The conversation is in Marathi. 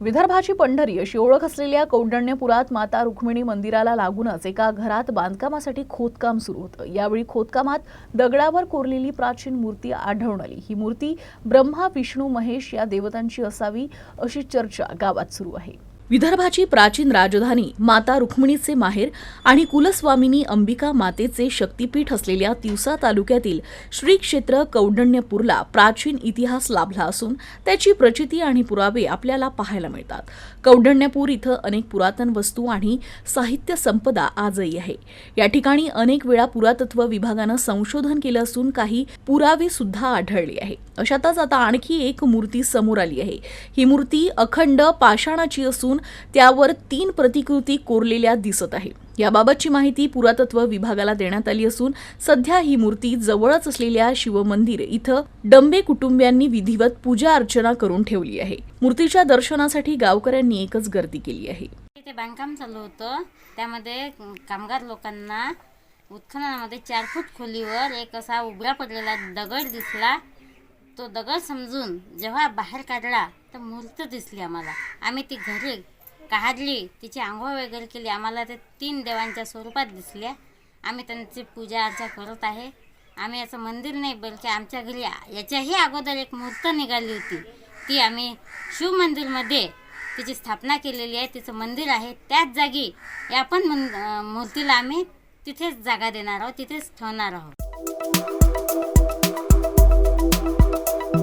विदर्भाची पंढरी अशी ओळख असलेल्या कौंडण्यपुरात माता रुक्मिणी मंदिराला लागूनच एका घरात बांधकामासाठी खोदकाम सुरू होतं. यावेळी खोदकामात दगडावर कोरलेली प्राचीन मूर्ती आढळून आली. ही मूर्ती ब्रह्मा विष्णू महेश या देवतांची असावी अशी चर्चा गावात सुरू आहे. विदर्भाची प्राचीन राजधानी माता रुक्मिणीचे माहेर आणि कुलस्वामिनी अंबिका मातेचे शक्तीपीठ असलेल्या तिवसा तालुक्यातील श्री क्षेत्र कौंडण्यपूरला प्राचीन इतिहास लाभला असून त्याची प्रचिती आणि पुरावे आपल्याला पाहायला मिळतात. कौंडण्यपूर इथं अनेक पुरातन वस्तू आणि साहित्य संपदा आजही आहे. या ठिकाणी अनेक वेळा पुरातत्व विभागानं संशोधन केलं असून काही पुरावे सुद्धा आढळले आहे अशातच आता आणखी एक मूर्ती समोर आली आहे. ही मूर्ती अखंड पाषाणाची असून त्यावर तीन प्रतिकृती कोरलेल्या दिसत आहे. याबाबतची माहिती पुरातत्व विभागाला देण्यात आली असून सध्या ही मूर्ती जवळच असलेल्या शिवमंदिर इथं डंबे कुटुंबियांनी विधिवत पूजा अर्चना करून ठेवली आहे. मूर्तीच्या दर्शनासाठी गावकऱ्यांनी एकच गर्दी केली आहे. ते बांधकाम चालू होतं. त्यामध्ये कामगार लोकांना उत्खननामध्ये चार फूट खोलीवर एक असा उभ्या पडलेला दगड दिसला. तो दगड समजून जेव्हा बाहेर काढला तर मूर्त दिसली आम्हाला. आम्ही ती घरी काढली तिची आंघोळ वगैरे केली. आम्हाला ते तीन देवांच्या स्वरूपात दिसल्या. आम्ही त्यांची पूजा अर्चा करत आहे. आम्ही याचं मंदिर नाही बलकी आमच्या घरी याच्याही अगोदर एक मूर्त निघाली होती. ती आम्ही शिवमंदिरमध्ये तिची स्थापना केलेली आहे. तिचं मंदिर आहे. त्याच जागी या पण मन मूर्तीला आम्ही तिथेच जागा देणार आहोत तिथेच ठेवणार आहोत.